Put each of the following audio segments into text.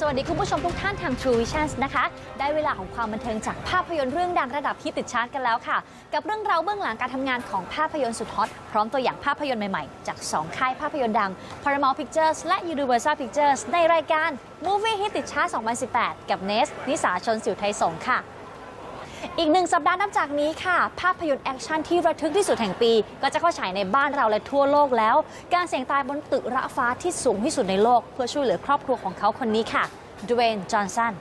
สวัสดีคุณผู้ชมทุกท่านทาง True Visions นะคะ ได้เวลาของความบันเทิงจากภาพยนตร์เรื่องดังระดับฮิตติดชาร์ตกันแล้วค่ะ กับเรื่องราวเบื้องหลังการทำงานของภาพยนตร์สุดฮอต พร้อมตัวอย่างภาพยนตร์ใหม่ๆ จาก 2 ค่ายภาพยนตร์ดัง Paramount Pictures และ Universal Pictures ในรายการ Movie Hit ติดชาร์ต2018 กับเนสนิสาชนสิวไทยสงค่ะ อีกหนึ่งสัปดาห์นับจากนี้ค่ะ ภาพยนตร์แอคชั่นที่ระทึกที่สุดแห่งปี ก็จะเข้าฉายในบ้านเราและทั่วโลกแล้ว การเสี่ยงตายบนตึกระฟ้าที่สูงที่สุดในโลก เพื่อช่วยเหลือครอบครัวของเขาคนนี้ค่ะดเวนจอห์นสัน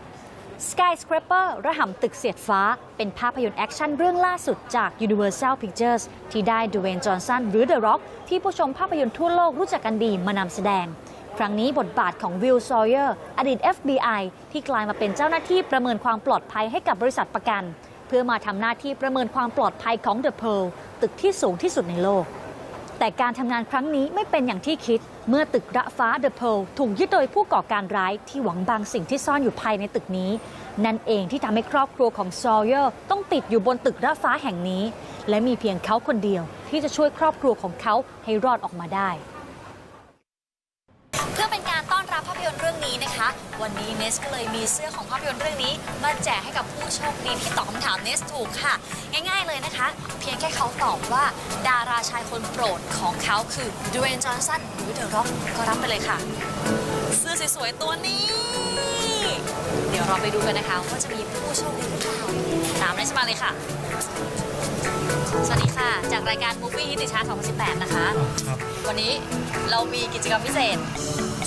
Skyscraper ระห่ำตึกเสียดฟ้า เป็นภาพยนตร์แอคชั่นเรื่องล่าสุดจาก Universal Pictures ที่ได้ดเวนจอห์นสันหรือ The Rock ที่ผู้ชมภาพยนตร์ทั่วโลกรู้จักกันดีมานำแสดง ครั้งนี้บทบาทของวิลซอยเออร์อดีต FBI ที่กลายมาเป็นเจ้าหน้าที่ประเมินความปลอดภัยให้กับบริษัทประกัน เพื่อมาทำหน้าที่ประเมินความปลอดภัยของ The Pearl ตึกที่สูงที่สุดในโลก แต่การทำงานครั้งนี้ไม่เป็นอย่างที่คิด เมื่อตึกระฟ้า The Pearl ถูกยึดโดยผู้ก่อการร้ายที่หวังบางสิ่งที่ซ่อนอยู่ภายในตึกนี้ นั่นเองที่ทำให้ครอบครัวของซอเยอร์ต้องติดอยู่บนตึกระฟ้าแห่งนี้ และมีเพียงเขาคนเดียวที่จะช่วยครอบครัวของเขาให้รอดออกมาได้ ร์เรื่องนี้นะคะ วันนี้เนสก็เลยมีเสื้อของภาพยนตร์เรื่องนี้ มาแจกให้กับผู้โชคดีที่ตอบคำถามเนสถูกค่ะ ง่ายๆเลยนะคะ เพียงแค่เขาตอบว่าดาราชายคนโปรดของเขาคือด w เ y นจอห์นสันหรือเดอะร็อกก็รับไปเลยค่ะ เสื้อสวยๆตัวนี้ เดี๋ยวเราไปดูกันนะคะว่าจะมีผู้โชคดีหรือเปล่าตามเนสมาเลยค่ะ สวัสดีค่ะ จากรายการ Movie ฮิติชาร์2018 นะคะ ครับ วันนี้เรามีกิจกรรมพิเศษ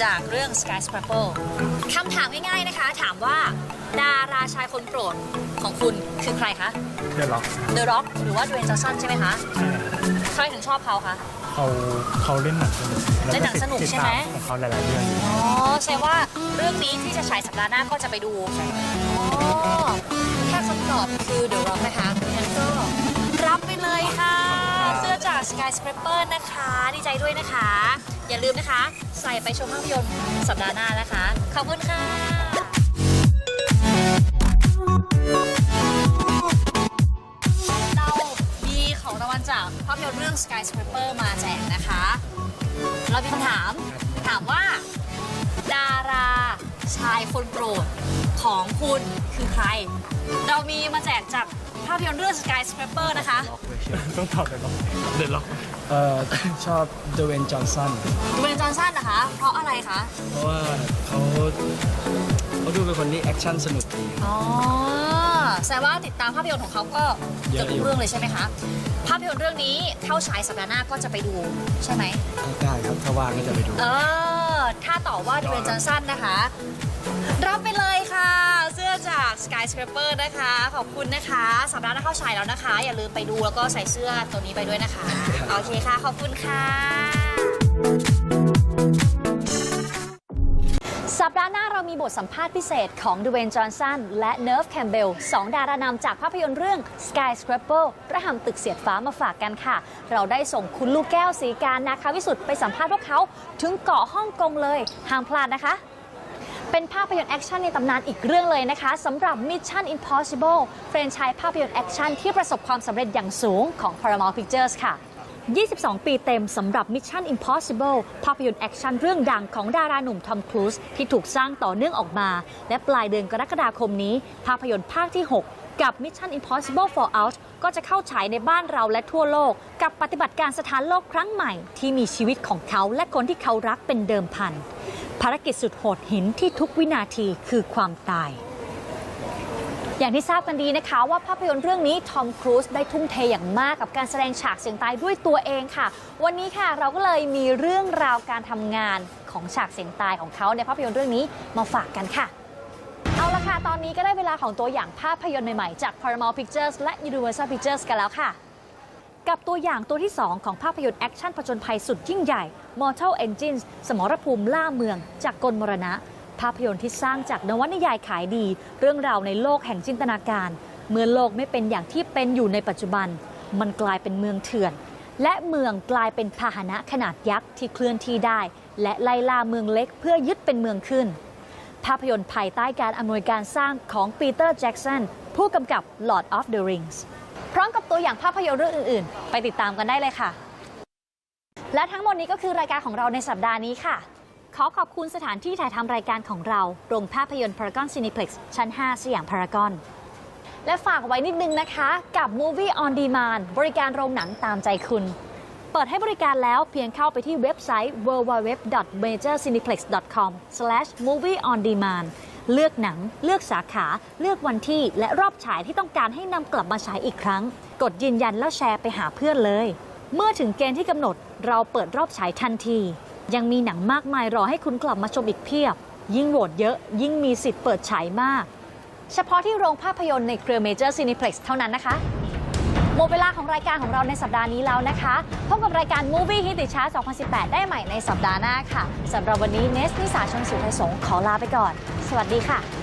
จากเรื่อง Skyscraper คำถามง่ายๆนะคะ ถามว่าดาราชายคนโปรดของคุณคือใครคะ เดี๋ยวหรอ The Rock หรือว่า Dwayne Johnson ใช่ไหมคะใช่ใครถึงชอบเขาคะ เขาเขาเล่นหนังสนุกเล่นหนังสนุกใช่ไหมติดตาของเขาหลายๆเรื่องอยู่อ๋อแสดงว่าเรื่องนี้ที่จะฉายสัปดาห์หน้าก็จะไปดูอ๋อถ้าคำตอบคือ The Rock นะคะงั้นก็รับไปเลยค่ะ เสื้อจาก Skyscraper นะคะ ดีใจด้วยนะคะ อย่าลืมนะคะ ใส่ไปชมภาพยนตร์สัปดาห์หน้านะคะ ขอบคุณค่ะเรามีของรางวัลจากภาพยนตร์เรื่อง Skyscraper มาแจกนะคะ เรามีคำถาม ถามว่า ดาราชายคนโปรดของคุณคือใคร เรามีมาแจกจาก ภาพยนตร์เรื่อง Skyscraper นะคะ ต้องตอบเลยหรอเดี๋ยวหรอเอ่อชอบเดเวนจอห์นสันดูเป็นจอห์นสันนะคะ เพราะอะไรคะ เพราะว่าเขาเขาดูเป็นคนที่แอคชั่นสนุกดีอ๋อแสดงว่าติดตามภาพยนตร์ของเขาก็เยเกือบอะอยู่ทุกเรื่องเลยใช่ไหมคะ ภาพยนตร์เรื่องนี้เข้าฉายสัปดาห์หน้าก็จะไปดูใช่ไหมได้ครับถ้าว่างก็จะไปดู เออ ถ้าตอบว่าดูเป็นจอห์นสันนะคะ รับไปเลยค่ะเสื้อจาก Skyscraper นะคะ ขอบคุณนะคะสัปดาห์หน้าเข้าฉายแล้วนะคะ อย่าลืมไปดูแล้วก็ใส่เสื้อตัวนี้ไปด้วยนะคะ โอเคค่ะ ขอบคุณค่ะ สัปดาห์หน้าเรามีบทสัมภาษณ์พิเศษของดูเวนจอห์นสันและเนิร์ฟแคมเบลสองดารานำจากภาพยนตร์เรื่อง Skyscraper ระหำตึกเสียดฟ้ามาฝากกันค่ะ เราได้ส่งคุณลูกแก้วสีการนาคาวิสุทธ์ไปสัมภาษณ์พวกเขาถึงเกาะฮ่องกงเลยห้ามพลาดนะคะ เป็นภาพยนตร์แอคชั่นในตำนานอีกเรื่องเลยนะคะสำหรับ Mission Impossible แฟรนไชส์ภาพยนตร์แอคชั่นที่ประสบความสำเร็จอย่างสูงของ Paramount Pictures ค่ะ 22 ปีเต็มสำหรับ Mission Impossible ภาพยนตร์แอคชั่นเรื่องดังของดาราหนุ่มทอมครูซที่ถูกสร้างต่อเนื่องออกมา และปลายเดือนกรกฎาคมนี้ ภาพยนตร์ภาคที่ 6กับ Mission Impossible Fallout ก็จะเข้าฉายในบ้านเราและทั่วโลก กับปฏิบัติการสถานโลกครั้งใหม่ ที่มีชีวิตของเขาและคนที่เขารักเป็นเดิมพัน ภารกิจสุดโหดหินที่ทุกวินาทีคือความตาย อย่างที่ทราบกันดีนะคะว่าภาพยนตร์เรื่องนี้ทอมครูซได้ทุ่มเทอย่างมากกับการแสดงฉากเสียงตายด้วยตัวเองค่ะ วันนี้ค่ะเราก็เลยมีเรื่องราวการทำงานของฉากเสียงตายของเขาในภาพยนตร์เรื่องนี้มาฝากกันค่ะเอาละค่ะ ตอนนี้ก็ได้เวลาของตัวอย่างภาพยนตร์ใหม่ ๆ จาก Paramount Pictures และ Universal Pictures กันแล้วค่ะ กับตัวอย่างตัวที่ 2 ของภาพยนตร์แอคชั่นผจญภัยสุดยิ่งใหญ่ Mortal Engines สมรภูมิล่าเมืองจากกลมรณะ ภาพยนตร์ที่สร้างจากนวนิยายขายดี เรื่องราวในโลกแห่งจินตนาการ เมื่อโลกไม่เป็นอย่างที่เป็นอยู่ในปัจจุบัน มันกลายเป็นเมืองเถื่อน และเมืองกลายเป็นพาหนะขนาดยักษ์ที่เคลื่อนที่ได้ และไล่ล่าเมืองเล็กเพื่อยึดเป็นเมืองขึ้น ภาพยนตร์ภายใต้การอำนวยการสร้างของปีเตอร์แจ็กสันผู้กำกับ Lord of the Rings พร้อมกับตัวอย่างภาพยนตร์เรื่องอื่น ๆ ไปติดตามกันได้เลยค่ะ และทั้งหมดนี้ก็คือรายการของเราในสัปดาห์นี้ค่ะ ขอขอบคุณสถานที่ถ่ายทำรายการของเรา โรงภาพยนตร์พารากอนซีนิเพล็กซ์ชั้น 5 สยามพารากอนและฝากไว้นิดนึงนะคะ กับ Movie on Demand บริการโรงหนังตามใจคุณ เปิดให้บริการแล้วเพียงเข้าไปที่เว็บไซต์ www.majorcineplex.com/movieondemand เลือกหนัง เลือกสาขา เลือกวันที่ และรอบฉายที่ต้องการให้นำกลับมาฉายอีกครั้ง กดยืนยันแล้วแชร์ไปหาเพื่อนเลย เมื่อถึงเกณฑ์ที่กำหนดเราเปิดรอบฉายทันที ยังมีหนังมากมายรอให้คุณกลับมาชมอีกเพียบ ยิ่งโหวตเยอะ ยิ่งมีสิทธิ์เปิดฉายมาก เฉพาะที่โรงภาพยนตร์ในเครือ Major Cineplex เท่านั้นนะคะหมดเวลาของรายการของเราในสัปดาห์นี้แล้วนะคะ พบกับรายการ Movie Hit ติชาร์2018 ได้ใหม่ในสัปดาห์หน้าค่ะ สำหรับวันนี้เนสนิสาชนสุไทยสงขอลาไปก่อน สวัสดีค่ะ